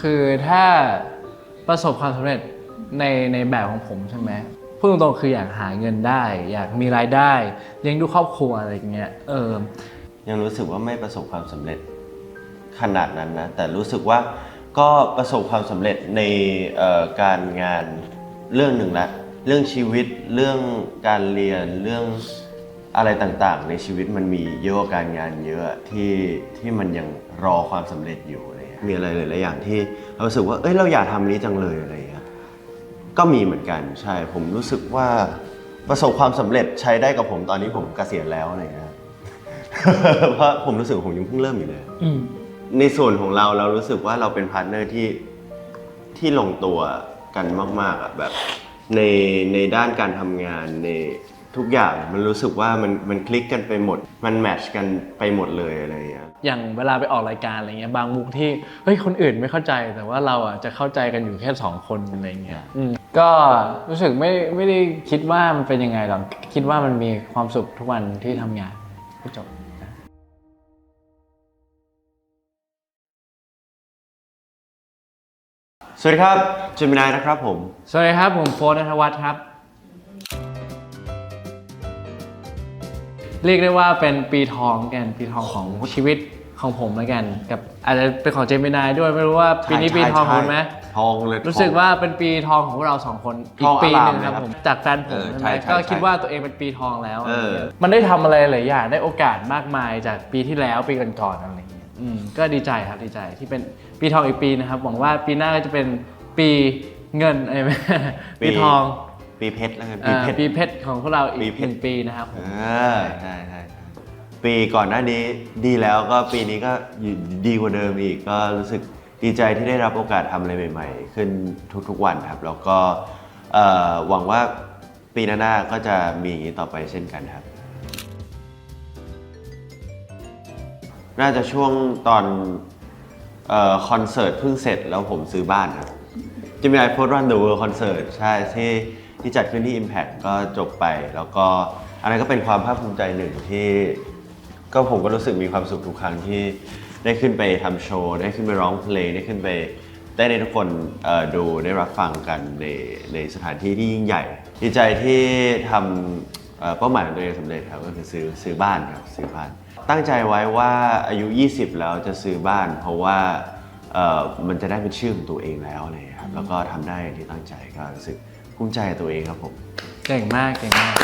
คือถ้าประสบความสำเร็จในในแบบของผมใช่ไหมพูดตรงๆคืออยากหาเงินได้ อยากมีรายได้เลี้ยงดูครอบครัวอะไรอย่างเงี้ยเออยังรู้สึกว่าไม่ประสบความสำเร็จขนาดนั้นนะ แต่รู้สึกว่าก็ประสบความสำเร็จในการงานเรื่องหนึ่งละเรื่องชีวิตเรื่องการเรียนเรื่องอะไรต่างๆ ในชีวิตมันมีเยอะกว่าการงานเยอะที่ที่มันยังรอความสำเร็จอยู่ มีอะไรหลายๆอย่างที่เรารู้สึกว่าเอ้ยเราอยากทำนี้จังเลยอะไรเงี้ยก็มีเหมือนกันใช่ผมรู้สึกว่าประสบความสำเร็จใช้ได้กับผมตอนนี้ผมเกษียณแล้วอะไรเงี้ย เพราะผมรู้สึกว่าผมยังเพิ่งเริ่มอยู่เลย อืม ในส่วนของเราเรารู้สึกว่าเราเป็นพาร์ทเนอร์ที่ที่ลงตัวกันมาก ๆอะแบบในในด้านการทำงานใน ทุกอย่างมันรู้สึกว่ามันมันคลิกกันไปหมด มันแมทช์กันไปหมดเลยอะไรอย่างเงี้ย อย่างเวลาไปออกรายการอะไรเงี้ยบางมุกที่เฮ้ยคนอื่นไม่เข้าใจแต่ว่าเราอะจะเข้าใจกันอยู่แค่สองคนอะไรเงี้ยอืมก็รู้สึกไม่ไม่ได้คิดว่ามันเป็นยังไงหรอกคิดว่ามันมีความสุขทุกวันที่ทำงานจบสวัสดีครับเจมินายนะครับผม สวัสดีครับผมโฟนนัทวัฒน์ครับ เรียกได้ว่าเป็นปีทองกันปีทองของชีวิตของผมแล้วกันกับอาจจะเป็นของเจมินายด้วยไม่รู้ว่าปีนี้ใช่ปีทองใช่คุณไหมทองเลยรู้สึกว่าเป็นปีทองของพวกเราสองคนอีทกองปีหนึ่งอคร่ามรับเลยครับผมจากแฟนผมเออใช่ไหมใช่ใช่ก็คิดใช่ว่าตัวเองเป็นปีทองแล้วเออมันได้ทำอะไรหลายอย่างได้โอกาสมากมายจากปีที่แล้วปีก่อนๆอะไรอย่างเงี้ยอืมก็ดีใจครับดีใจที่เป็นปีทองอีกปีนะครับหวังว่าปีหน้าก็จะเป็นปีเงินอะไรไหมปีทอง ปีเพชรแล้วกันปีอ่าเพชร ปีเพชรของพวกเราอีปีกเพหชร นึ่งปีนะครับผม อ่าใช่ใช่ใช่ปีก่อนหน้านี้ดีแล้วก็ปีนี้ก็ดีกว่าเดิมอีกก็รู้สึกดีใจที่ได้รับโอกาสทำอะไรใหม่ ๆ ขึ้นทุกๆวันครับ แล้วก็เอ่อหวังว่าปีหน้าๆก็จะมีอย่างนี้ต่อไปเช่นกันครับ น่าจะช่วงตอนเอ่อคอนเสิร์ตเพิ่งเสร็จแล้วผมซื้อบ้านครับจะมีไอโฟนรันเดอะเวิลด์คอนเสิร์ตใช่ที่ ที่จัดขึ้นที่ Impact ก็จบไป แล้วก็อันนั้นก็เป็นความภาคภูมิใจหนึ่งที่ ก็ผมก็รู้สึกมีความสุขทุกครั้งที่ได้ขึ้นไปทำโชว์ ได้ขึ้นไปร้องเพลง ได้ขึ้นไปได้ให้ทุกคนเอ่อดูได้รับฟังกันในในสถานที่ที่ยิ่งใหญ่ ดีใจที่ทำเอ่อเป้าหมายของตัวเองสำเร็จครับก็คือซื้อซื้อบ้านครับซื้อบ้าน ตั้งใจไว้ว่าอายุ 20 แล้วจะซื้อบ้าน เพราะว่าเอ่อมันจะได้เป็นชื่อของตัวเองแล้วอะไรอย่างเลยครับแล้วก็ทำได้อย่างที่ตั้งใจก็รู้สึก ภูมิใจในตัวเองครับผม เก่งมากเก่งมาก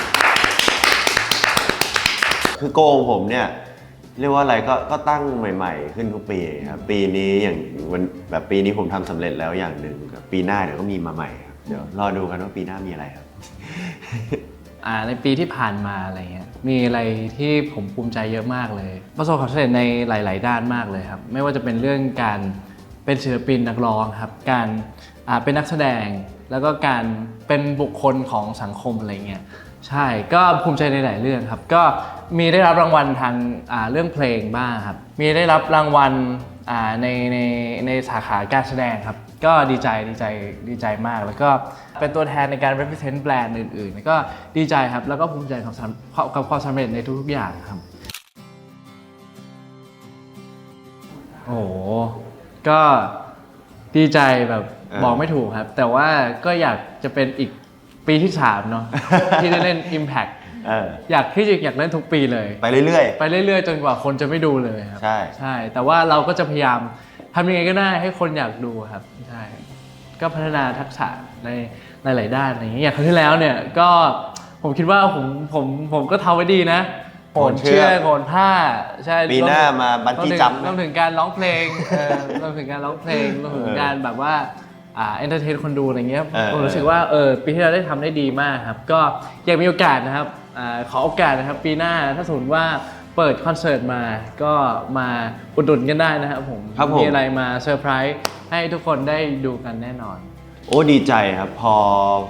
คือโกงผมเนี่ย เรียกว่าอะไรก็ก็ตั้งใหม่ ๆ ขึ้นทุกปีครับปีนี้อย่างวันแบบปีนี้ผมทำสำเร็จแล้วอย่างหนึ่งปีหน้าเดี๋ยวก็มีมาใหม่ครับเดี๋ยวรอดูกันว่าปีหน้ามีอะไรครับ อ่าในปีที่ผ่านมาอะไรเงี้ยมีอะไรที่ผมภูมิใจเยอะมากเลย ประสบความสำเร็จในหลาย ๆ ด้านมากเลยครับ ไม่ว่าจะเป็นเรื่องการเป็นศิลปินนักร้องครับ การอ่าเป็นนักแสดง แล้วก็การเป็นบุคคลของสังคมอะไรเงี้ยใช่ก็ภูมิใจในหลายเรื่องครับ ก็มีได้รับรางวัลทางเรื่องเพลงบ้างครับมีได้รับรางวัลในในในสาขาการแสดงครับ ก็ดีใจดีใจดีใจมาก แล้วก็เป็นตัวแทนในการ represent แบรนด์อื่นๆ ก็ดีใจครับ แล้วก็ภูมิใจกับกับความสำเร็จในทุกๆอย่างครับ โอ้ก็ดีใจแบบ บอกไม่ถูกครับ แต่ว่าก็อยากจะเป็นอีกปีที่3เนาะ ที่ได้เล่น Impact เอออยากที่จะอยากเล่นทุกปีเลย ไปเรื่อย ไปเรื่อยๆ จนกว่าคนจะไม่ดูเลยครับ ใช่ ใช่ แต่ว่าเราก็จะพยายามทำยังไงก็ได้ให้คนอยากดูครับ ใช่ ก็พัฒนาทักษะในในหลายด้านอะไรอย่างเงี้ยอย่างครั้งที่แล้วเนี่ยก็ผมคิดว่าผมผมผมก็ทำไว้ดีนะโหนเชือกโหนผ้าใช่ปีหน้ามาบันจี้จัมป์รวมถึงการร้องเพลงเออรวมถึงการร้องเพลงรวมถึงการแบบว่าอ่า เอนเตอร์เทนคนดูอะไรเงี้ยเออ ผมรู้สึกว่าเออปีที่เราได้ทำได้ดีมากครับ ก็อยากมีโอกาสนะครับอาขอโอกาสนะครับ ปีหน้าถ้าสมมติว่าเปิดคอนเสิร์ตมาก็มาอุดหนุนกันได้นะครับผมครับผม มีอะไรมาเซอร์ไพรส์ให้ทุกคนได้ดูกันแน่นอน โอ้ดีใจครับพอ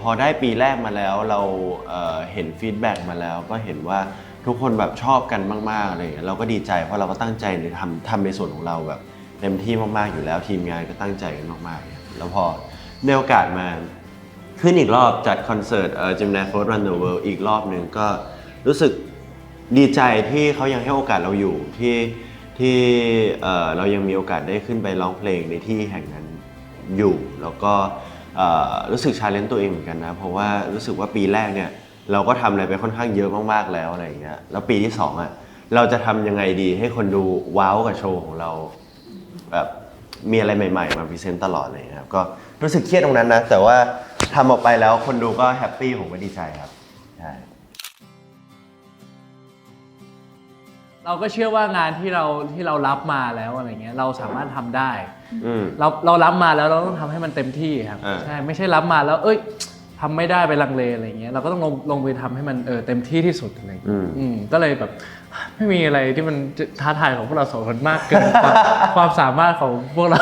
พอได้ปีแรกมาแล้วเราเอ่อเห็นฟีดแบ็กมาแล้ว ก็เห็นว่าทุกคนแบบชอบกันมากๆอะไรอย่างเงี้ยเราก็ดีใจเพราะเราก็ตั้งใจในทำทำในส่วนของเราแบบเต็มที่มากๆอยู่แล้วทีมงานก็ตั้งใจกันมากๆ แล้วพอได้โอกาสมาขึ้นอีกรอบจัดคอนเสิร์ตเอ่อจิมนาโฟร์รันเดอะเวิลด์อีกรอบหนึ่งก็รู้สึกดีใจที่เขายังให้โอกาสเราอยู่ที่ที่เอ่อเรายังมีโอกาสได้ขึ้นไปร้องเพลงในที่แห่งนั้นอยู่ แล้วก็เอ่อรู้สึกชาเลนจ์ตัวเองเหมือนกันนะ เพราะว่ารู้สึกว่าปีแรกเนี่ยเราก็ทำอะไรไปค่อนข้างเยอะมากๆแล้วอะไรอย่างเงี้ยแล้วปีที่สองอะเราจะทำยังไงดีให้คนดูว้าวกับโชว์ของเราแบบ มีอะไรใหม่ๆ มาพรีเซนต์ตลอดเลยครับ ก็รู้สึกเครียดตรงนั้นนะ แต่ว่าทำออกไปแล้วคนดูก็แฮปปี้ผมก็ดีใจครับใช่เราก็เชื่อว่างานที่เราที่เรารับมาแล้วอะไรเงี้ยเราสามารถทำได้ อืม เราเรารับมาแล้วเราต้องทำให้มันเต็มที่ครับ อ่า ใช่ ไม่ใช่รับมาแล้ว เอ้ย ทำไม่ได้ไปลังเลอะไรเงี้ยเราก็ต้องลงลงไปทำให้มันเออเต็มที่ที่สุดอะไรเงี้ยอืมอืมก็เลยแบบ ไม่มีอะไรที่มันท้าทายของพวกเราสองคนมากเกินความความสามารถของพวกเรา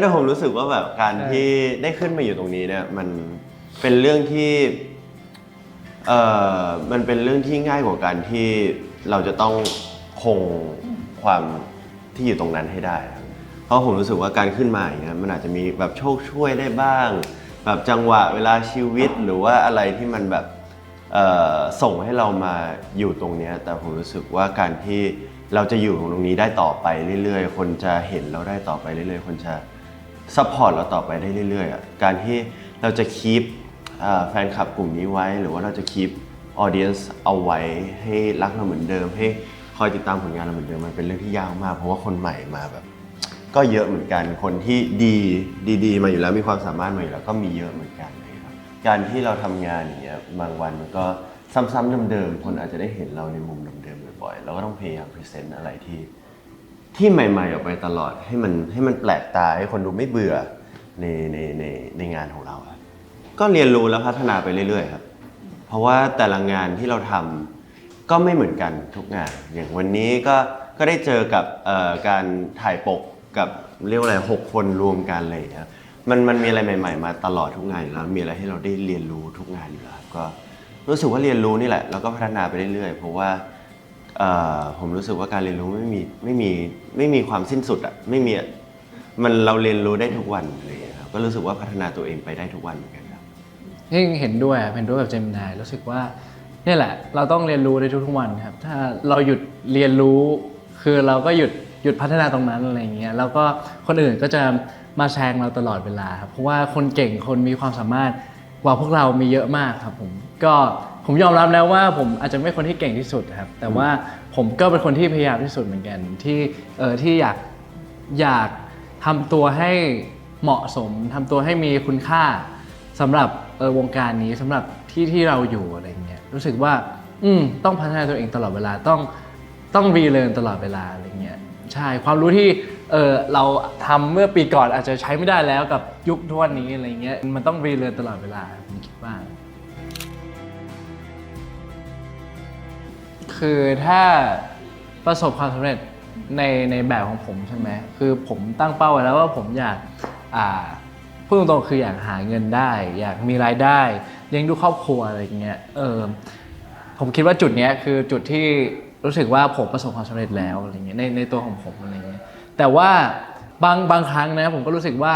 แต่ผมรู้สึกว่าแบบการใช่ที่ได้ขึ้นมาอยู่ตรงนี้เนี่ย มันเป็นเรื่องที่เอ่อมันเป็นเรื่องที่ง่ายกว่าการที่เราจะต้องคงความที่อยู่ตรงนั้นให้ได้ครับเพราะผมรู้สึกว่าการขึ้นมาอย่างเงี้ยมันอาจจะมีแบบโชคช่วยได้บ้าง แบบจังหวะเวลาชีวิตหรือว่าอะไรที่มันแบบส่งให้เรามาอยู่ตรงนี้แต่ผมรู้สึกว่าการที่เราจะอยู่ตรงนี้ได้ต่อไปเรื่อยๆ คนจะเห็นเราได้ต่อไปเรื่อยๆ คนจะซัพพอร์ตเราต่อไปได้เรื่อยๆอะการที่เราจะคีปแฟนคลับกลุ่มนี้ไว้ หรือว่าเราจะคีปออเดียนส์เอาไว้ให้รักเราเหมือนเดิม ให้คอยติดตามผลงานเราเหมือนเดิมมันเป็นเรื่องที่ยากมาก เพราะว่าคนใหม่มาแบบ ก็เยอะเหมือนกัน คนที่ดีดีๆมาอยู่แล้วมีความสามารถมาอยู่แล้วก็มีเยอะเหมือนกันนะครับการที่เราทำงานอย่างเงี้ยบางวันมันก็ซ้ำๆเดิมๆคนอาจจะได้เห็นเราในมุมเดิมๆบ่อยๆเราก็ต้องพยายามพรีเซนต์อะไรที่ที่ใหม่ ๆ ออกไปตลอดให้มันให้มันแปลกตาให้คนดูไม่เบื่อในในในในงานของเราครับก็เรียนรู้แล้วพัฒนาไปเรื่อยๆครับ เพราะว่าแต่ละงานที่เราทำก็ไม่เหมือนกันทุกงาน อย่างวันนี้ก็ก็ได้เจอกับเอ่อการถ่ายปก กับเรียกว่าอะไรหกคนรวมกันอะไรอย่างเลยครับมันมันมีอะไรใหม่ ๆ มาตลอดทุกงานอยู่แล้วมีอะไรให้เราได้เรียนรู้ทุกงานอยู่แล้วครับก็รู้สึกว่าเรียนรู้นี่แหละแล้วก็พัฒนาไปเรื่อยๆเพราะว่าเอ่อผมรู้สึกว่าการเรียนรู้ไม่มีไม่มีไม่มีความสิ้นสุดอะไม่มีมันเราเรียนรู้ได้ทุกวันอะไรอย่างเลยครับก็รู้สึกว่าพัฒนาตัวเองไปได้ทุกวันเหมือนกันครับยิ่เห็นด้วยครับเห็นด้วยกับเจมินายรู้สึกว่านี่แหละ เราต้องเรียนรู้ในทุกๆวันครับ ถ้าเราหยุดเรียนรู้ คือเราก็หยุด หยุดพัฒนาตรงนั้นอะไรอย่างเงี้ยแล้วก็คนอื่นก็จะมาแซงเราตลอดเวลาครับเพราะว่าคนเก่งคนมีความสามารถกว่าพวกเรามีเยอะมากครับผมก็ผมยอมรับแล้วว่าผมอาจจะไม่คนที่เก่งที่สุดครับ แต่ว่าผมก็เป็นคนที่พยายามที่สุดเหมือนกัน ที่เออที่อยากอยากทำตัวให้เหมาะสมทำตัวให้มีคุณค่าสำหรับเออวงการนี้สำหรับที่ที่เราอยู่อะไรเงี้ยรู้สึกว่า อืมต้องพัฒนาตัวเองตลอดเวลาต้องต้องรีเ a ิ r ตลอดเวลาอะไร ใช่ความรู้ที่เออเราทำเมื่อปีก่อนอาจจะใช้ไม่ได้แล้วกับยุคทุกวันนี้อะไรเงี้ยมันต้องรีเ a ิ r ตลอดเวลาผมคิดว่า คือถ้าประสบความสำเร็จในในแบบของผมใช่ไหมคือผมตั้งเป้าไว้แล้วว่าผมอยากอ่าพูดตรงๆคืออยากหาเงินได้ อยากมีรายได้เลี้ยงดูครอบครัวอะไรอย่างเงี้ยเออผมคิดว่าจุดเนี้ยคือจุดที่ รู้สึกว่าผมประสบความสำเร็จแล้วอะไรเงี้ยในในตัวของผมอะไรเงี้ยแต่ว่าบางบางครั้งนะผมก็รู้สึกว่า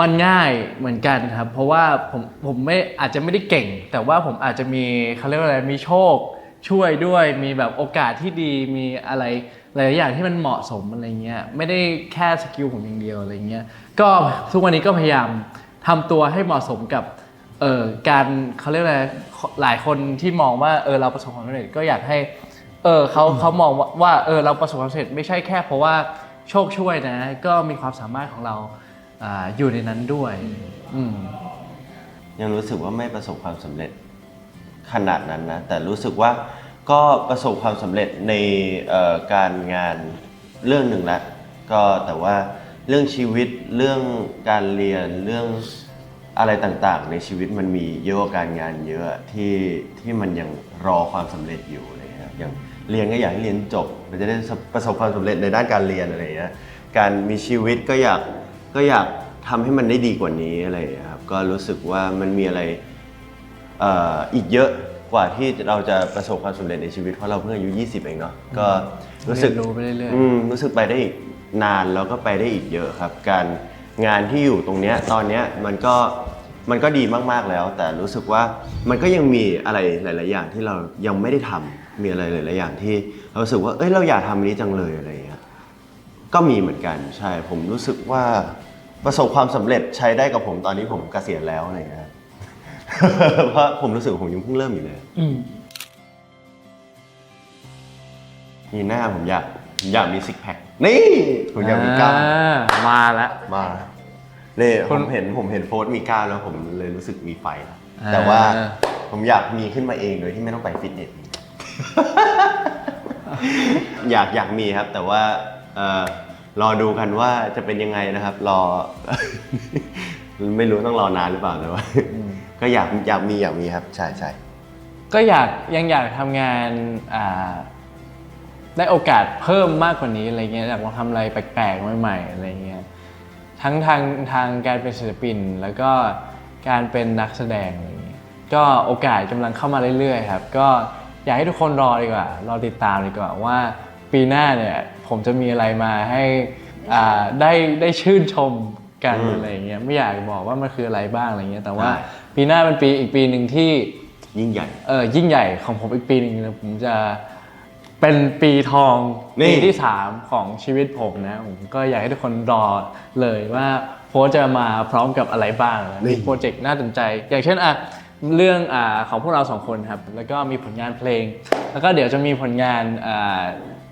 มันง่ายเหมือนกันครับ เพราะว่าผมผมไม่อาจจะไม่ได้เก่ง แต่ว่าผมอาจจะมีเขาเรียกว่าอะไรมีโชคช่วยด้วยมีแบบโอกาสที่ดีมีอะไรหลายๆอย่างที่มันเหมาะสมอะไรเงี้ยไม่ได้แค่สกิลผมอย่างเดียวอะไรเงี้ยก็ทุกวันนี้ก็พยายามทำตัวให้เหมาะสมกับเอ่อการเขาเรียกอะไรหลายคนที่มองว่าเออเราประสบความสำเร็จก็อยากให้ เออเขาเขามองว่าว่าเออเราประสบความสำเร็จไม่ใช่แค่เพราะว่าโชคช่วยนะ ก็มีความสามารถของเราอ่าอยู่ในนั้นด้วยอืมยังรู้สึกว่าไม่ประสบความสำเร็จขนาดนั้นนะ แต่รู้สึกว่าก็ประสบความสำเร็จในเอ่อการงานเรื่องหนึ่งละก็แต่ว่าเรื่องชีวิตเรื่องการเรียนเรื่องอะไรต่างๆ ในชีวิตมันมีเยอะกว่าการงานเยอะที่ที่มันยังรอความสำเร็จอยู่อะไรเงี้ยอย่าง เรียนก็อยากให้เรียนจบ มันจะได้ประสบความสำเร็จในด้านการเรียนอะไรเงี้ยการมีชีวิตก็อยากก็อยากทำให้มันได้ดีกว่านี้อะไรอย่างเงี้ยครับก็รู้สึกว่ามันมีอะไรเอ่ออีกเยอะกว่าที่เราจะประสบความสำเร็จในชีวิตเพราะเราเพิ่งอายุ 20 เองเนาะก็รู้สึกเรียนรู้ไปเรื่อยๆอืมรู้สึกไปได้อีกนานแล้วก็ไปได้อีกเยอะครับ การงานที่อยู่ตรงเนี้ยตอนเนี้ยมันก็มันก็ดีมากๆแล้ว แต่รู้สึกว่ามันก็ยังมีอะไรหลาย ๆ อย่างที่เรายังไม่ได้ทำ มีอะไรหลายๆอย่างที่เรารู้สึกว่า เอ้ยเราอยากทำอันนี้จังเลยอะไรอย่างเงี้ย ก็มีเหมือนกันใช่ ผมรู้สึกว่าประสบความสำเร็จใช้ได้กับผมตอนนี้ผมเกษียณแล้วอะไรอย่างเงี้ยครับเพราะผมรู้สึกว่าผมยังเพิ่งเริ่มอยู่เลย อืมมีหน้าผมอยากผมอยากมีซิกแพค นี่ ผมอยากมีกล้าม อ่มาแล้ว มาเนี่ยคุผณมเห็นผมเห็นโฟสมีกล้ามแล้วผมเลยรู้สึกมีไฟแล้วอ่า แต่ว่าผมอยากมีขึ้นมาเองโดยที่ไม่ต้องไปฟิตเนส อยากอยากมีครับ แต่ว่าเอ่อรอดูกันว่าจะเป็นยังไงนะครับ รอ ไม่รู้ต้องรอนานหรือเปล่าแต่ว่าก็อยากอยากมีอยากมีครับ ใช่ใช่ก็อยากยังอยากทำงานอ่าได้โอกาสเพิ่มมากกว่านี้อะไรเงี้ยอยากลองทำอะไรแปลกๆใหม่ๆอะไรเงี้ยทั้งทางทางการเป็นศิลปิน แล้วก็การเป็นนักแสดงอะไรเงี้ยก็โอกาสกำลังเข้ามาเรื่อยๆ ครับ ก็ อยากให้ทุกคนรอดีกว่ารอติดตามดีกว่าว่าปีหน้าเนี่ยผมจะมีอะไรมาให้อ่าได้ได้ชื่นชมกันอะไรเงี้ยไม่อยากบอกว่ามันคืออะไรบ้างอะไรเงี้ยแต่ว่าปีหน้าเป็นปีอีกปีหนึ่งที่ยิ่งใหญ่ เออยิ่งใหญ่ของผมอีกปีหนึ่งนะผมจะเป็นปีทองนี่ ปีที่3ของชีวิตผมนะผมก็อยากให้ทุกคนรอเลยว่าโพสต์จะมาพร้อมกับอะไรบ้างนะมีโปรเจกต์น่าสนใจ อย่างเช่นอะ เรื่องอ่าของพวกเราสองคนครับ แล้วก็มีผลงานเพลง แล้วก็เดี๋ยวจะมีผลงานอ่า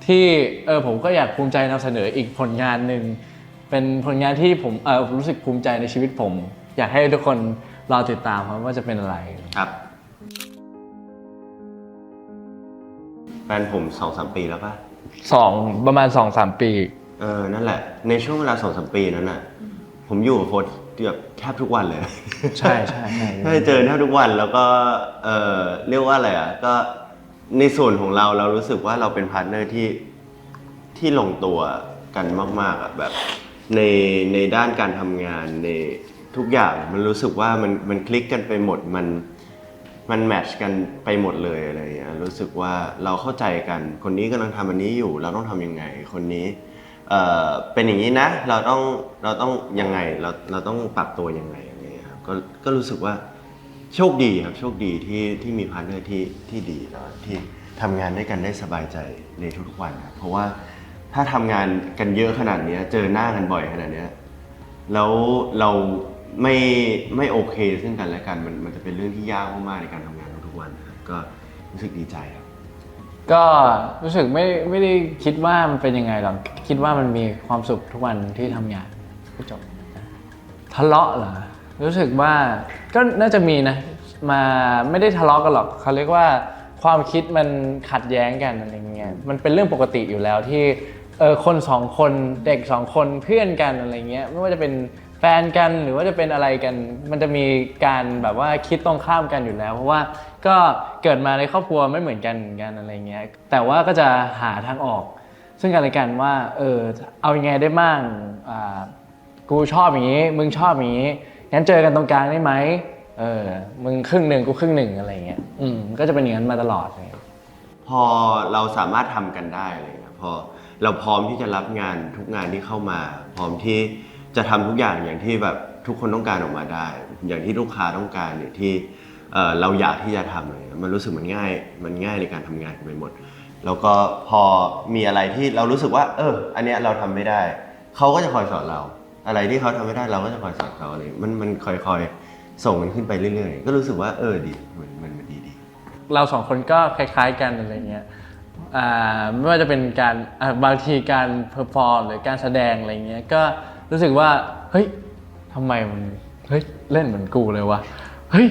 ที่เออผมก็อยากภูมิใจนำเสนออีกผลงานหนึ่ง เป็นผลงานที่ผมเออรู้สึกภูมิใจในชีวิตผม อยากให้ทุกคนรอติดตามครับว่าจะเป็นอะไร ครับแฟนผมสองสามปีแล้วป่ะ สองประมาณสองสามปี เออ นั่นแหละ ในช่วงเวลาสองสามปีนั้นน่ะ ผมอยู่กับโฟสเกือบ แทบทุกวันเลย ใช่ใช่ใช่ใช่เจอแทบทุกวันแล้วก็เออเรียกว่าอะไรอะก็ในส่วนของเราเรารู้สึกว่าเราเป็นพาร์ทเนอร์ที่ที่ลงตัวกันมาก ๆอะแบบในในด้านการทำงานในทุกอย่างมันรู้สึกว่ามันมันคลิกกันไปหมดมันมันแมทช์กันไปหมดเลยอะไรอย่างเงี้ยรู้สึกว่าเราเข้าใจกัน คนนี้กำลังทำอันนี้อยู่เราต้องทำยังไง คนนี้ เอ่อเป็นอย่างนี้นะ เราต้องเราต้องยังไงเราเราต้องปรับตัวยังไงอย่างเงี้ยครับก็ก็รู้สึกว่าโชคดีครับโชคดีที่ที่มีพาร์ทเนอร์ที่ที่ดีแล้วที่ทำงานด้วยกันได้สบายใจในทุกๆวันครับเพราะว่าถ้าทำงานกันเยอะขนาดเนี้ยเจอหน้ากันบ่อยขนาดเนี้ยแล้วเราไม่ไม่โอเคซึ่งกันและกันมันมันจะเป็นเรื่องที่ยากมากๆในการทำงานทุกๆวันนะครับก็รู้สึกดีใจครับ ก็รู้สึกไม่ไม่ได้คิดว่ามันเป็นยังไงหรอกคิดว่ามันมีความสุขทุกวันที่ทำงานก็จบทะเลาะเหรอรู้สึกว่าก็น่าจะมีนะ มาไม่ได้ทะเลาะกันหรอกเขาเรียกว่าความคิดมันขัดแย้งกันอะไรเงี้ยมันเป็นเรื่องปกติอยู่แล้วที่เออคนสองคนเด็กสองคนเพื่อนกันอะไรเงี้ยไม่ว่าจะเป็น แฟนกันหรือว่าจะเป็นอะไรกัน มันจะมีการแบบว่าคิดตรงข้ามกันอยู่แล้ว เพราะว่าก็เกิดมาในครอบครัวไม่เหมือนกันอนกันอะไรเงี้ยแต่ว่าก็จะหาทางออก ซึ่งกันและกันว่าเออเอายังไงได้บ้างอ่ากูชอบอย่างนี้ มึงชอบอย่างนี้งั้นเจอกันตรงกลางได้ไหมเออมึงครึ่งหนึ่งกูครึ่งหนึ่งอะไรเงี้ยอืมก็จะเป็นอย่างนั้นมาตลอดเลยพอเราสามารถทำกันได้เงี้ยพอเราพร้อมที่จะรับงานทุกงานที่เข้ามา พร้อมที่ จะทำทุกอย่างอย่างที่แบบทุกคนต้องการออกมาได้ อย่างที่ลูกค้าต้องการอย่างที่เราอยากที่จะทำอะไรเงี้ยมันรู้สึกมันง่ายมันง่ายในการทำงานไปหมด แล้วก็พอมีอะไรที่เรารู้สึกว่า เออ อันเนี้ยเราทำไม่ได้ เขาก็จะคอยสอนเรา อะไรที่เขาทำไม่ได้เราก็จะคอยสอนเขาอะไรมันมันคอยๆส่งกันขึ้นไปเรื่อยๆ ก็รู้สึกว่าเออดีมันมันมันดีดีเราสองคนก็คล้ายๆกันอะไรเงี้ยอ่าไม่ว่าจะเป็นการบางทีการเพอร์ฟอร์มหรือการแสดงอะไรเงี้ยก็ รู้สึกว่าเฮ้ยทำไมมันเฮ้ยเล่นเหมือนกูเลยวะเฮ้ย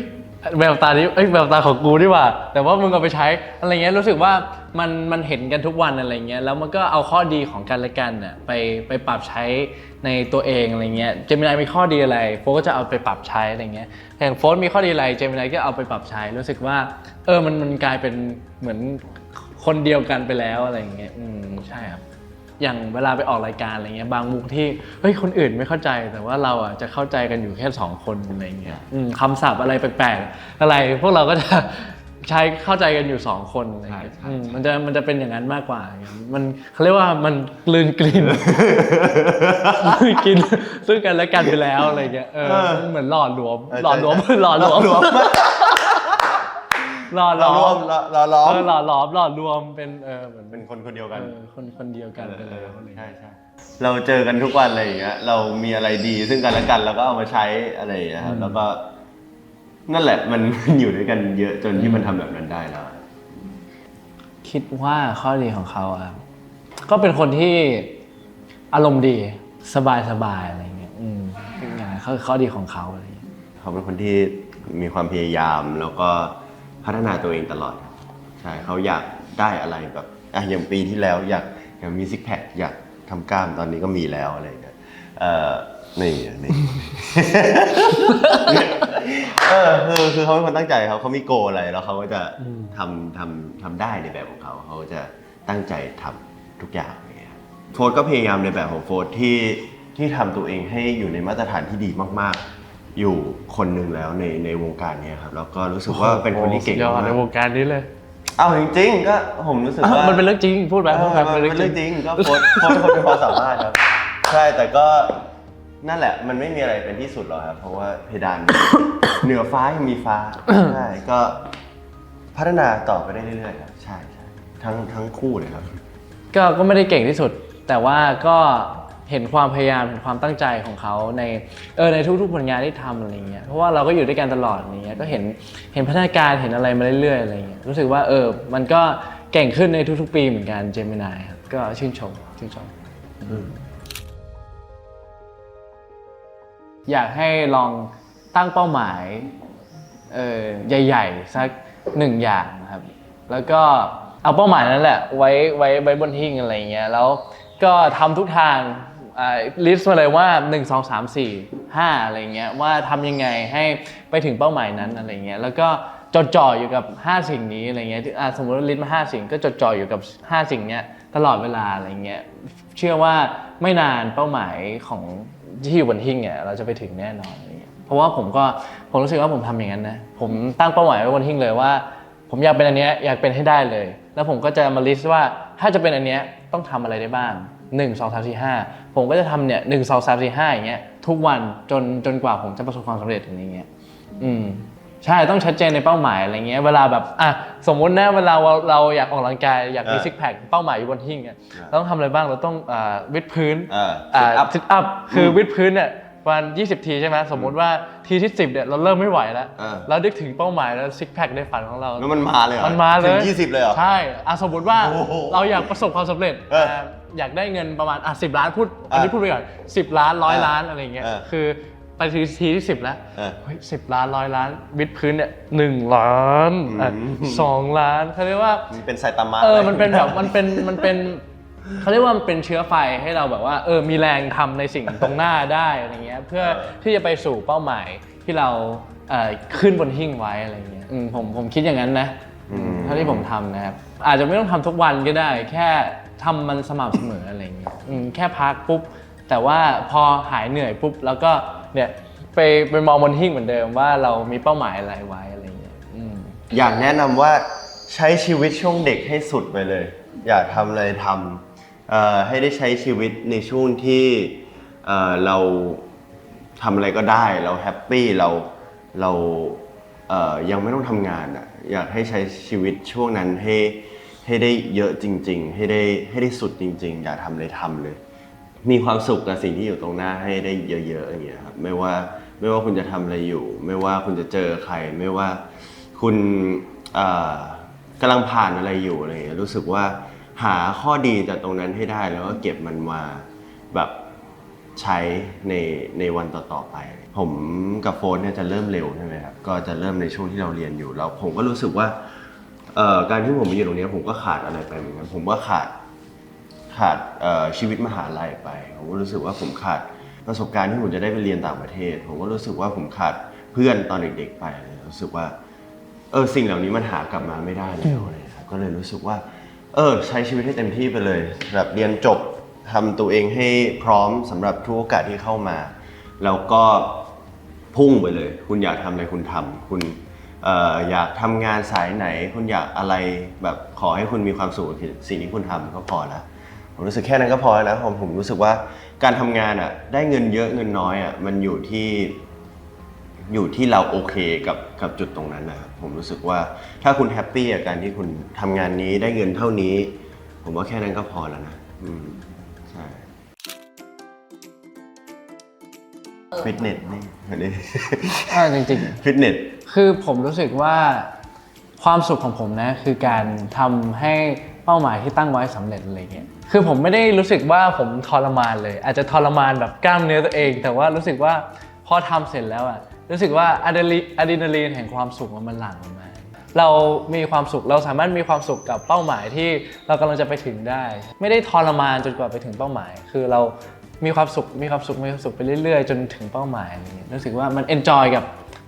แววตานี้เอ้ยแววตาของกูดีกว่า แต่ว่ามึงเอาไปใช้อะไรเงี้ยรู้สึกว่ามันมันเห็นกันทุกวันอะไรเงี้ยแล้วมันก็เอาข้อดีของกันและกันน่ะไปไปปรับใช้ในตัวเองอะไรเงี้ยเจมินายมีข้อดีอะไรโฟก็จะเอาไปปรับใช้อะไรเงี้ยอย่างโฟนมีข้อดีอะไรเจมินายก็เอาไปปรับใช้รู้สึกว่าเออมันมันกลายเป็นเหมือนคนเดียวกันไปแล้วอะไรเงี้ยอืมใช่ครับ อย่างเวลาไปออกรายการอะไรเงี้ยบางมุกที่เฮ้ยคนอื่นไม่เข้าใจแต่ว่าเราอะจะเข้าใจกันอยู่แค่สองคนอะไรเงี้ยอืมคำศัพท์อะไรแปลกๆอะไร พวกเราก็จะใช้เข้าใจกันอยู่สองคนอะไรเงี้ยใช่ใช่อืมมันจะมันจะเป็นอย่างนั้นมากกว่า มันเขาเรียกว่ามันกลืนกลิ่นกลืนกลินซึ่งกันและกันไปแล้วอะไรเงี้ยเออมันเหมือนหลอดหลวมเออหลอดหลวมใช่หลอดหลวม หลอดหลวมหลอดหลเราวรวมมเราเราล้อมเออหลอดหลอมหลอดรวมเป็นเออเหมือนเป็นคนคนเดียวกันเออคนคนเดียวกันไปแล้วอะไรใช่เงี้ยใช่เราเจอกันทุกวันอะไรอย่างเงี้ยเรามีอะไรดีซึ่งกันและกันเราก็เอามาใช้อะไรอย่างเงี้ยครับแล้วก็ นั่นแหละมันมันอยู่ด้วยกันเยอะจนที่มันทำแบบนั้นได้แล้ว คิดว่าข้อดีของเขาอะครับก็เป็นคนที่อารมณ์ดีสบายสบายๆอะไรเงี้ยอืมอย่างนั้นคือข้อดีของเขาอะไรเงี้ย เขาเป็นคนที่มีความพยายามแล้วก็ พัฒนาตัวเองตลอดครับใช่เขาอยากได้อะไรแบบอะอย่างปีที่แล้วอยากอยากมีซิกแพคอยากทำกล้ามตอนนี้ก็มีแล้วอะไรอย่างเงี้ยเอ่อนี่นี่ เออคือคือเขาเป็นคนตั้งใจเขาเขามีโกอะไรแล้วเขาก็จะทำทำทำได้ในแบบของเขาเขาจะตั้งใจทำทุกอย่างอย่างเงี้ยโฟร์ก็พยายามในแบบของโฟร์ที่ที่ทำตัวเองให้อยู่ในมาตรฐานที่ดีมาก ๆ อยู่คนหนึ่งแล้วในในวงการเนี้ยครับแล้วก็รู้สึกว่าเป็นคนที่เก่งสุดยอดมาในกวงการนี้เลยเอาจริงๆก็ผมรู้สึกว่ามันเป็นเรื่องจริงพูดไปเอพูดอไปมันเป็นเป็นเรื่เรื่อองงจจริงริงก็โค้ชโค้ชเป็นคนมีความสามารถครับใช่แต่ก็นั่นแหละมันไม่มีอะไรเป็นที่สุดหรอกครับเพราะว่าเพดาน เหนือฟ้ายังมีฟ้าใช่ก็พัฒนาต่อไปได้เรื่อยๆครับใช่ใช่ทั้งทั้งคู่เลยครับ ก็ก็ไม่ได้เก่งที่สุด แต่ว่าก็ เห็นความพยายามเห็นความตั้งใจของเขาในเออในทุกๆผลงานที่ทำอะไรเงี้ยเพราะว่าเราก็อยู่ด้วยกันตลอดอะไรเงี้ยก็เห็นเห็นพัฒนาการเห็นอะไรมาเรื่อยๆอะไรเงี้ยรู้สึกว่าเออมันก็เก่งขึ้นในทุกๆ ปีเหมือนกันเจมินายครับก็ชื่นชมชื่นชมอยากให้ลองตั้งเป้าหมายเออใหญ่ๆสักหนึ่งอย่างครับ แล้วก็เอาเป้าหมายนั้นแหละไว้ไว้ไว้บนหิ้งอะไรเงี้ยแล้วก็ทำทุกทาง ลิสต์มาเลยว่า 1 2 3 4 5 อะไรเงี้ยว่าทำยังไงให้ไปถึงเป้าหมายนั้นอะไรเงี้ยแล้วก็จดจ่ออยู่กับ 5 สิ่งนี้อะไรเงี้ยอะสมมติว่าลิสต์มา 5 สิ่งก็จดจ่ออยู่กับ 5 สิ่งเนี้ยตลอดเวลาอะไรเงี้ยเชื่อว่าไม่นานเป้าหมายของที่อยู่บนหิ้งเนี่ยเราจะไปถึงแน่นอนอะไรเงี้ยเพราะว่าผมก็ผมรู้สึกว่าผมทำอย่างนั้นนะผมตั้งเป้าหมายไว้บนหิ้งเลยว่า ผมอยากเป็นอันเนี้ยอยากเป็นให้ได้เลย แล้วผมก็จะมาลิสต์ว่าถ้าจะเป็นอันเนี้ยต้องทำอะไรได้บ้าง 1 2 3 4 5 ผมก็จะทำเนี่ยหนึ่งสองสามสี่ห้าอย่างเงี้ยทุกวันจนจนกว่าผมจะประสบความสำเร็จอย่างเงี้ยอืมใช่ต้องชัดเจนในเป้าหมายอะไรเงี้ยเวลาแบบอะสมมุตินะเวลาเราเราอยากออกกำลังกายอยากมีเออซิกแพคเป้าหมายอยู่บนหิ้งอะเราต้องทำอะไรบ้างเราต้องอ่าวิดพื้นเอออ่า sit up ซิทอัพคือวิดพื้นเนี่ยประมาณ20 ทีใช่ไหมสมมุติว่าทีที่ 10เนี่ยเราเริ่มไม่ไหวแล้วเออแล้วนึกถึงเป้าหมายแล้วซิกแพคในฝันของเราแล้วมันมาเลยเหรอมันมาเลยถึงยี่สิบเลยเหรอใช่อะสมมติว่าโอ้โหเราอยากประสบความสำเร็จเอออะอยากได้เงินประมาณอะสิล้านพูดเอออันนี้พูดไปก่อนสิบล้านร้อยเออล้านอะไรอย่างเงี้ยเออคือไปทีทีที่สิบแล้วเออเฮ้ยสิบล้านร้อยล้านวิดพื้นเนี่ยหนึ่งล้านอะอืมสองล้านเขาเรียกว่ามันเป็นไซตามะเออลยมันเป็นแบบมันเป็นมันเป็นเขาเรียกว่ามันเป็นเชื้อไฟให้เราแบบว่าเออมีแรงทำในสิ่งตรงหน้าได้อะไรเงี้ยเพื่อเออที่จะไปสู่เป้าหมายที่เราเอ่อขึ้นบนหิ้งไว้อะไรเงี้ยอืมผมผมคิดอย่างนั้นนะอืมเท่าที่ผมทำนะครับอาจจะไม่ต้องทำทุกวันก็ได้ แค่ ทำมันสม่ำเสมออะไรเงี้ยอืมแค่พักปุ๊บ แต่ว่าพอหายเหนื่อยปุ๊บ แล้วก็เนี่ยไปไปมองบนหิ้งเหมือนเดิมว่าเรามีเป้าหมายอะไรไว้อะไรเงี้ยอืม อยากแนะนำว่าใช้ชีวิตช่วงเด็กให้สุดไปเลย อยากทำอะไรทำเอ่อให้ได้ใช้ชีวิตในช่วงที่เอ่อเราทำอะไรก็ได้ เราแฮปปี้เราเราเอ่อยังไม่ต้องทำงานอะอยากให้ใช้ชีวิตช่วงนั้นให้ ให้ได้เยอะจริง ๆ ให้ได้ให้ได้สุดจริง ๆ อยากทำอะไรทำเลย มีความสุขกับสิ่งที่อยู่ตรงหน้าให้ได้เยอะๆอย่างเงี้ยครับไม่ว่าไม่ว่าคุณจะทำอะไรอยู่ ไม่ว่าคุณจะเจอใคร ไม่ว่าคุณอ่อกำลังผ่านอะไรอยู่อะไรเงี้ยรู้สึกว่าหาข้อดีจากตรงนั้นให้ได้แล้วก็เก็บมันมาแบบใช้ในในวันต่อๆไป ผมกับโฟนเนี่ยจะเริ่มเร็วใช่ไหมครับก็จะเริ่มในช่วงที่เราเรียนอยู่แล้วผมก็รู้สึกว่า เอ่อการที่ผมมาอยู่ตรงเนี้ยผมก็ขาดอะไรไปเหมือนกันผมก็ขาดขาดเอ่อชีวิตมหาลัยไป ผมก็รู้สึกว่าผมขาดประสบการณ์ที่ผมจะได้ไปเรียนต่างประเทศ ผมก็รู้สึกว่าผมขาดเพื่อนตอนเด็กๆไปเลยรู้สึกว่าเออสิ่งเหล่านี้มันหากลับมาไม่ได้แล้วอะไรเลยครับก็เลยรู้สึกว่า เออใช้ชีวิตให้เต็มที่ไปเลยแบบเรียนจบทำตัวเองให้พร้อมสำหรับทุกโอกาสที่เข้ามา แล้วก็พุ่งไปเลย คุณอยากทำอะไรคุณทำคุณเอ่ออยากทำงานสายไหน คุณอยากอะไรแบบขอให้คุณมีความสุขกับสิ่งที่คุณทำก็พอแล้วผมรู้สึกแค่นั้นก็พอแล้วนะผมผมรู้สึกว่าการทำงานอะได้เงินเยอะเงินน้อยอะมันอยู่ที่อยู่ที่เราโอเคกับกับจุดตรงนั้นนะครับผมรู้สึกว่าถ้าคุณแฮปปี้กับการที่คุณทำงานนี้ได้เงินเท่านี้ ผมว่าแค่นั้นก็พอแล้วนะอืมใช่ฟิตเนสนี่อันนี้อ่าจริงฟิตเนสๆ คือผมรู้สึกว่าความสุขของผมนะคือการทำให้เป้าหมายที่ตั้งไว้สำเร็จอะไรเงี้ยคือผมไม่ได้รู้สึกว่าผมทรมานเลย อาจจะทรมานแบบกล้ามเนื้อตัวเอง แต่ว่ารู้สึกว่าพอทำเสร็จแล้วอะรู้สึกว่าอะดรีนาลีอะดรีนาลีนแห่งความสุขมันหลั่งออกมา เรามีความสุขเราสามารถมีความสุขกับเป้าหมายที่เรากำลังจะไปถึงได้ ไม่ได้ทรมานจนกว่าไปถึงเป้าหมาย คือเรามีความสุขมีความสุขมีความสุขไปเรื่อยๆ จนถึงเป้าหมายอะไรเงี้ยรู้สึกว่ามัน enjoy กับ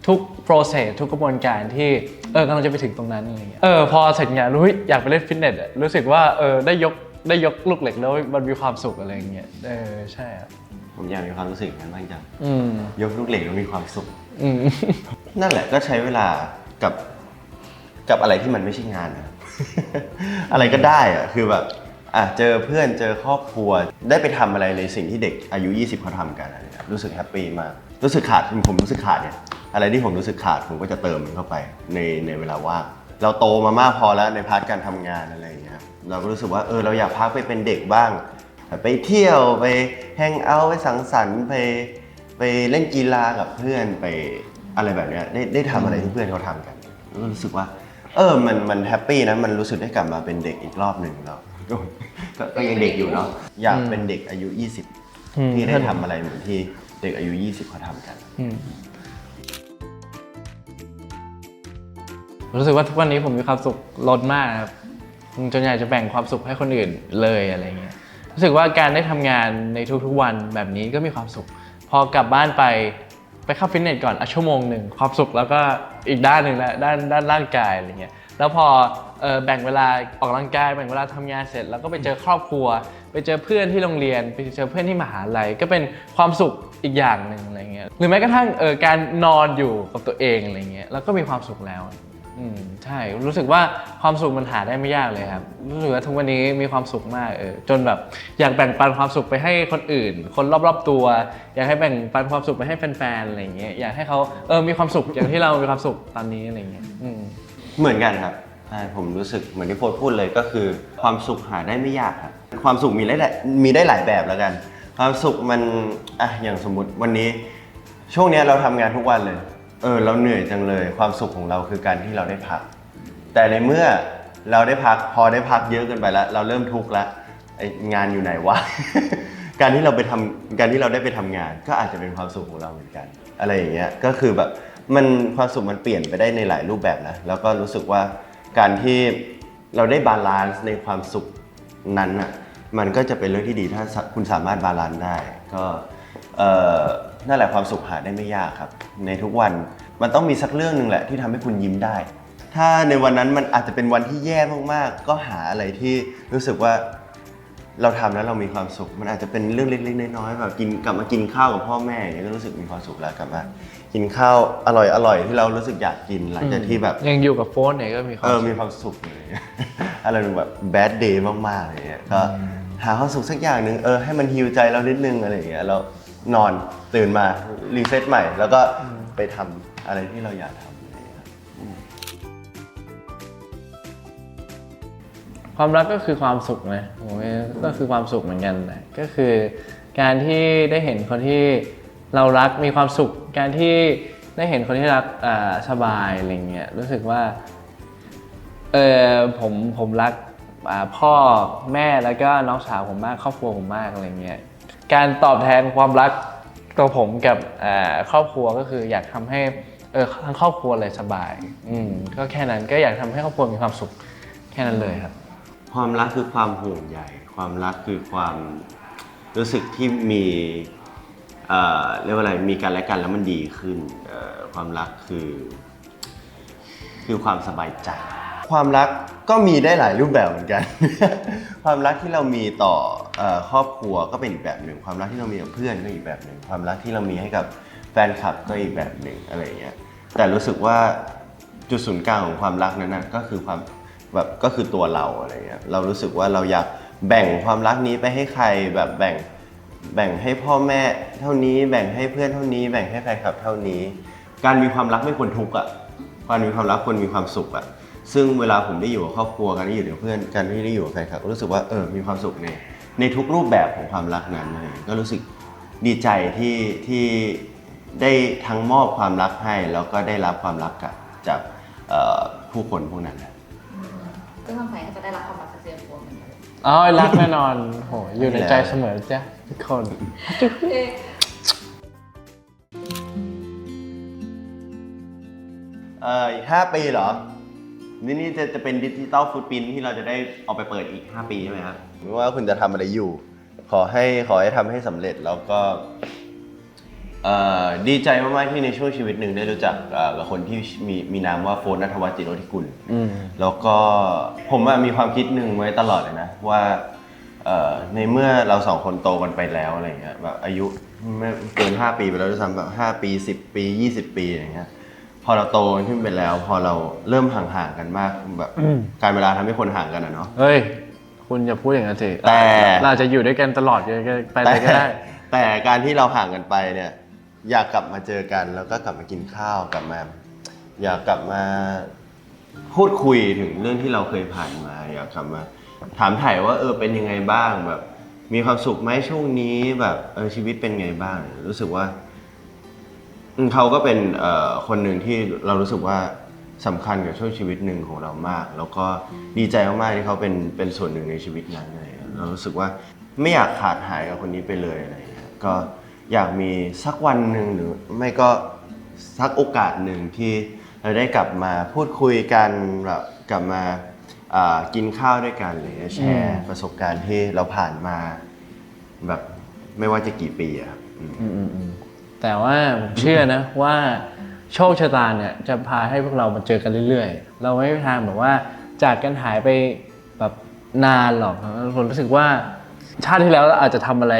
ทุก process ทุกกระบวนการที่เออกำลังจะไปถึงตรงนั้นอะไรเงี้ยเออพอเสร็จงานรู้ยอยากไปเล่นฟิตเนสอะรู้สึกว่าเออได้ยกได้ยกลูกเหล็กแล้วมันมีความสุขอะไรเงี้ยเออใช่ครับผมอยากมีความรู้สึกอย่างนั้นบ้างจังอืมยกลูกเหล็กแล้วมีความสุข อืม นั่นแหละก็ใช้เวลากับกับอะไรที่มันไม่ใช่งานนะอะไรก็ได้อะคือแบบอะเจอเพื่อนเจอครอบครัวได้ไปทำอะไรในสิ่งที่เด็กอายุ 20เขาทำกันอะไรเงี้ยรู้สึกแฮปปี้มากรู้สึกขาดผมรู้สึกขาดเนี่ย อะไรที่ผมรู้สึกขาดผมก็จะเติมมันเข้าไปในในเวลาว่างเราโตมามากพอแล้วในพาร์ทการทำงานอะไรอย่างเงี้ยเราก็รู้สึกว่าเออเราอยากพักไปเป็นเด็กบ้าง ไปเที่ยวไปแฮงเอาท์ไปสังสรรค์ไปไปเล่นกีฬากับเพื่อนไปอะไรแบบเนี้ยได้ได้ทำอะไรที่เพื่อนเขาทำกันแล้วก็รู้สึกว่า เออมันมันแฮปปี้นะมันรู้สึกได้กลับมาเป็นเด็กอีกรอบหนึ่งแล้วก็ก็ก็ยังเด็กอยู่เนาะอยากเป็นเด็กอายุอืม20 ที่ได้ทำอะไรเหมือนที่เด็กอายุ 20เขาทำกัน รู้สึกว่าทุกวันนี้ผมมีความสุขล้นมากครับจนอยากจะแบ่งความสุขให้คนอื่นเลยอะไรเงี้ยรู้สึกว่าการได้ทำงานในทุกๆวันแบบนี้ก็มีความสุข พอกลับบ้านไปไปเข้าฟิตเนสก่อนอะชั่วโมงหนึ่งความสุขแล้วก็อีกด้านหนึ่งแล้วด้านด้านร่างกายอะไรเงี้ยแล้วพอออแบ่งเวลาออกกำลังกายแบ่งเวลาทำงานเสร็จ แล้วก็ไปเจอครอบครัว ไปเจอเพื่อนที่โรงเรียน ไปเจอเพื่อนที่มหาลัยก็เป็นความสุขอีกอย่างหนึ่งอะไรเงี้ยหรือแม้กระทั่งการนอนอยู่กับตัวเองอะไรเงี้ยแล้วก็มีความสุขแล้ว ใช่ รู้สึกว่าความสุขมันหาได้ไม่ยากเลยครับ รู้สึกว่าทุกวันนี้มีความสุขมากเออจนแบบอยากแบ่งปันความสุขไปให้คนอื่น คนรอบๆตัว อยากให้แบ่งปันความสุขไปให้แฟนๆอะไรอย่างเงี้ยอยากให้เขาเออมีความสุขอย่างที่เรามีความสุขตอนนี้อะไรอย่างเงี้ยอืมเหมือนกันครับใช่ผมรู้สึกเหมือนที่โฟร์พูดเลยก็คือ ความสุขหาได้ไม่ยากครับความสุขมีได้หลายมีได้หลายแบบแล้วกัน ความสุขมันอะอย่างสมมติวันนี้ ช่วงเนี้ยเราทำงานทุกวันเลย เออเราเหนื่อยจังเลย ความสุขของเราคือการที่เราได้พัก แต่ในเมื่อเราได้พักพอได้พักเยอะเกินไปแล้ว เราเริ่มทุกข์ล้วไองานอยู่ไหนวะ การที่เราไปทำการที่เราได้ไปทำงาน ก็อาจจะเป็นความสุขของเราเหมือนกัน อะไรอย่างเงี้ยก็คือแบบมันความสุขมันเปลี่ยนไปได้ในหลายรูปแบบนะแล้วก็รู้สึกว่าการที่เราได้บาลานซ์ในความสุขนั้นอะมันก็จะเป็นเรื่องที่ดีถ้าคุณสามารถบาลานซ์ได้ ก็เอ่อ นั่นแหละความสุขหาได้ไม่ยากครับ ในทุกวันมันต้องมีสักเรื่องหนึ่งแหละที่ทำให้คุณยิ้มได้ ถ้าในวันนั้นมันอาจจะเป็นวันที่แย่มากๆ ก็หาอะไรที่รู้สึกว่าเราทำแล้วเรามีความสุข มันอาจจะเป็นเรื่องเล็กๆน้อยๆแบบกินกลับมากินข้าวกับพ่อแม่อย่างเงี้ยก็รู้สึกมีความสุขแล้วกลับมากินข้าวอร่อยอร่อยๆที่เรารู้สึกอยากกินหลังจากที่แบบ ยังอยู่กับโฟนเนี่ยก็มีความเออสุขมีความสุขเลย อะไรแบบแบดเดย์มากๆอะไรเงี้ย ก็หาความสุขสักอย่างหนึ่งเออให้มันฮิวใจเรานิดนึงอะไรอย่างเงี้ยแล้ว นอนตื่นมารีเซ็ตใหม่ แล้วก็ไปทำอะไรที่เราอยากทำอะไรเงี้ยความรักก็คือความสุขนะผมว่าก็คือความสุขเหมือนกันนะก็คือการที่ได้เห็นคนที่เรารักมีความสุข การที่ได้เห็นคนที่รักอ่าสบายอะไรเงี้ยรู้สึกว่าเออผมผมรักอ่าพ่อแม่แล้วก็น้องสาวผมมากครอบครัวผมมากอะไรเงี้ย การตอบแทนความรักตัวผมกับอ่าครอบครัวก็คืออยากทำให้เออทั้งครอบครัวเลยสบาย อืมก็แค่นั้นก็อยากทำให้ครอบครัวมีความสุขแค่นั้นเลยครับ ความรักคือความห่วงใยความรักคือความรู้สึกที่มีเอ่อเรียกว่าอะไรมีกันและกันแล้วมันดีขึ้นเอ่อความรักคือ คือความสบายใจ ความรักก็มีได้หลายรูปแบบเหมือนกัน ความรักที่เรามีต่อครอบครัวก็เป็นอีกแบบหนึ่ง ความรักที่เรามีกับเพื่อนก็อีกแบบหนึ่ง ความรักที่เรามีให้กับแฟนคลับก็อีกแบบหนึ่งอะไรเงี้ย แต่รู้สึกว่าจุดศูนย์กลางของความรักนั้นนะก็คือความแบบก็คือตัวเราอะไรเงี้ย เรารู้สึกว่าเราอยากแบ่งความรักนี้ไปให้ใครแบบแบ่งแบ่งให้พ่อแม่เท่านี้ แบ่งให้เพื่อนเท่านี้ แบ่งให้แฟนคลับเท่านี้ การมีความรักไม่ควรทุกข์อะ การมีความรักควรมีความสุขอะ ซึ่งเวลาผมได้อยู่กับครอบครัวการได้อยู่กับเพื่อนการที่ได้อยู่กับแฟนคลับก็รู้สึกว่าเออมีความสุขในในทุกรูปแบบของความรักนั้นอะไรอย่างเงี้ยก็รู้สึกดีใจที่ที่ได้ทั้งมอบความรักให้แล้วก็ได้รับความรักกลับจากเอ่อผู้คนพวกนั้นนะก็สงสัยก็จะได้รับความรักจากเซียนโฟนเหมือนกันอ๋อรักแน่นอนโหอยู่ในใจเสมอจ้ะทุกคน เอ๊ะเอ่ออีกห้าปีเหรอ นี่นี่จะจะเป็นดิจิตอลฟุตปินที่เราจะได้เอาไปเปิดอีก 5 ปีใช่ไหมครับไม่ว่าคุณจะทำอะไรอยู่ ขอให้ขอให้ทำให้สำเร็จแล้วก็เอ่อดีใจมากๆที่ในช่วงชีวิตหนึ่งได้รู้จักเอ่อกับคนที่มีมีนามว่าโฟนนัทวัฒน์จิโรธิกุล อืม แล้วก็ผมอะมีความคิดหนึ่งไว้ตลอดเลยนะว่าเอ่อในเมื่อเราสองคนโตกันไปแล้วอะไรเงี้ยแบบอายุไม่เกิน5ปีไปแล้วด้วยซ้ำแบบ5ปี10ปี20ปีอย่างเงี้ยพ อเราโตกันขึ้นไปแล้ว พอเราเริ่มห่างๆกันมากแบบอืมการเวลาทำให้คนห่างกันอะเนาะเฮ้ย คุณอย่าพูดอย่างนั้นสิแต่เราจะอยู่ด้วยกันตลอดเลยก็ไปไหนก็ได้ แต่การที่เราห่างกันไปเนี่ย อยากกลับมาเจอกัน แล้วก็กลับมากินข้าวกลับมาอยากกลับมาพูดคุยถึงเรื่องที่เราเคยผ่านมาอยากกลับมา ถามถ่ายว่าเออเป็นยังไงบ้างแบบ มีความสุขไหมช่วงนี้แบบเออชีวิตเป็นไงบ้าง รู้สึกว่า อืมเขาก็เป็นเอ่อคนหนึ่งที่เรารู้สึกว่าสำคัญกับช่วงชีวิตหนึ่งของเรามาก แล้วก็ดีใจมากๆที่เขาเป็นเป็นส่วนหนึ่งในชีวิตนั้นอะไรอย่างเลยเรารู้สึกว่าไม่อยากขาดหายกับคนนี้ไปเลยอะไรอย่างเงี้ยก็อยากมีสักวันหนึ่งหรือไม่ก็สักโอกาสหนึ่งที่เราได้กลับมาพูดคุยกันแบบกลับมาอ่ากินข้าวด้วยกันอะไรเลยแชร์ประสบการณ์ที่เราผ่านมาแบบไม่ว่าจะกี่ปีอะครับอืม อืมอืมอืม แต่ว่าผมเชื่อนะว่าโชคชะตาเนี่ยจะพาให้พวกเรามาเจอกันเรื่อยๆ เราไม่มีทางแบบว่าจากกันหายไปแบบนานหรอกผมรู้สึกว่าชาติที่แล้วเราอาจจะทำอะไร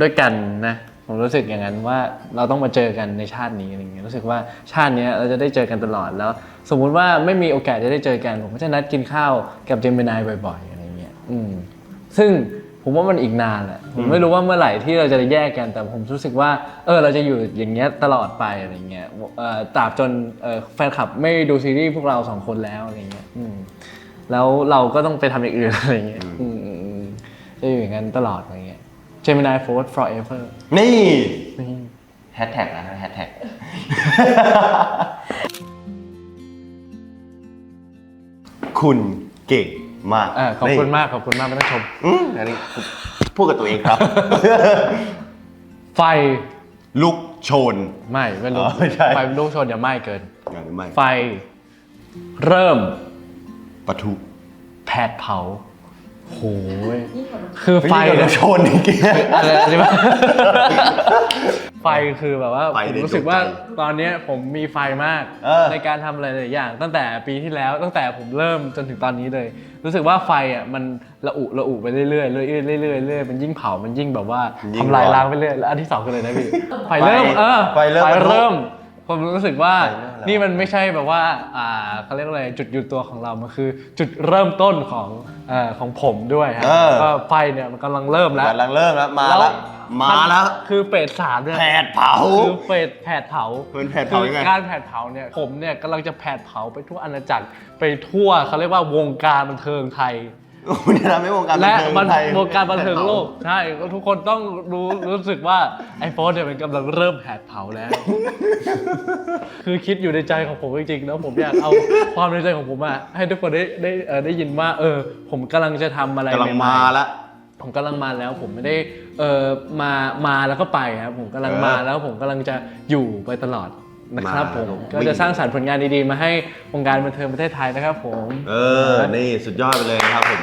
ด้วยกันนะผมรู้สึกอย่างนั้นว่าเราต้องมาเจอกันในชาตินี้อะไรเงี้ยรู้สึกว่าชาตินี้เราจะได้เจอกันตลอดแล้ว สมมุติว่าไม่มีโอกาสจะได้เจอกัน ผมก็จะนัดกินข้าวกับเจมินายบ่อยๆอะไรเงี้ยอืมซึ่ง ผมว่ามันอีกนานแหละผมไม่รู้ว่าเมื่อไหร่ที่เราจะได้แยกกันแต่ผมรู้สึกว่าเออเราจะอยู่อย่างเงี้ยตลอดไปอะไรเงี้ยเอ่อตราบจนเอ่อแฟนคลับไม่ดูซีรีส์พวกเราสองคนแล้วอะไรเงี้ยอืมแล้วเราก็ต้องไปทำอย่างอื่นอะไรเงี้ยอืมอืมอืมจะอยู่อย่างนั้นตลอดอะไรเงี้ย Gemini Force forever นี่นี่แฮชแท็กนะแฮชแท็กคุณเก่ง มากอ่าขอบคุณนี่มากขอบคุณมากไม่ต้องชม อืมอันนี้พูดกับตัวเองครับ ไฟลุกโชนไม่ไม่รู้อ๋อไม่ใช่ ไฟลูกชนเดี๋ยวไหม้เกิน อย่างนี้ไม่ไฟเริ่มปะทุแผดเผา โหยยิ่งกว่าคือไฟเฮ้ยนี่เนี่ก็ยโชนจริงๆอะไรอะไรวะไฟคือแบบว่าไฟผมในรู้สึกว่าดวงใจตอนเนี้ยผมมีไฟมากเออ ในการทำอะไรหลายอย่าง ตั้งแต่ปีที่แล้วตั้งแต่ผมเริ่มจนถึงตอนนี้เลย รู้สึกว่าไฟอะมันระอุระอุไปเรื่อยๆเรื่อยๆเรื่อยๆเรื่อยๆมันยิ่งเผามันยิ่งแบบว่ายิ่งทำลายร้อนล้างไปเรื่อยแล้วอันที่สองคืออะไรนะพี่ไฟเริ่มเออไฟเริ่มเริ่ม ผมรู้สึกว่าไฟเริ่มแล้วนี่มันไม่ใช่แบบว่าอ่าเขาเรียกว่าอะไรจุดหยุดตัวของเรา มันคือ จุดเริ่มต้นของเอ่อของผมด้วยครับเออ ก็ไฟเนี่ยมันกำลังเริ่มแล้วกำลังเริ่มแล้วมาแล้วมาแล้วคือเฟสสามเนี่ย แผดเผา คือเฟสแผดเผาเป็นแผดเผาคือยังไงการแผดเผาเนี่ยผมเนี่ยกำลังจะแผดเผาไปทั่วอาณาจักรไปทั่วเขาเรียกว่าวงการบันเทิงไทย คุณจะทำให้วงการบันและเทิงมันไทยวงการบันเทิงโลกใช่ทุกคนต้องรู้รู้สึกว่าไอโฟนเนี่ยมันกำลังเริ่มแผดเผาแล้ว คือคิดอยู่ในใจของผมจริงๆแล้วผมอยากเอาความในใจของผมอะให้ทุกคนได้ได้เอ่อได้ยินว่าเออ ผมกำลังจะทำอะไรกำลังใหๆมาแล้วผมกำลังมาแล้วผมไม่ได้เออมามาแล้วก็ไปครับผมกำลังเออมาแล้วผมกำลังจะอยู่ไปตลอดนะครับมาผมแล้วก็จะสร้างสรรค์ผลงานดีๆ มาให้วงการบันเทิงประเทศไทยนะครับผม เออ นี่สุดยอดไปเลยนะครับผม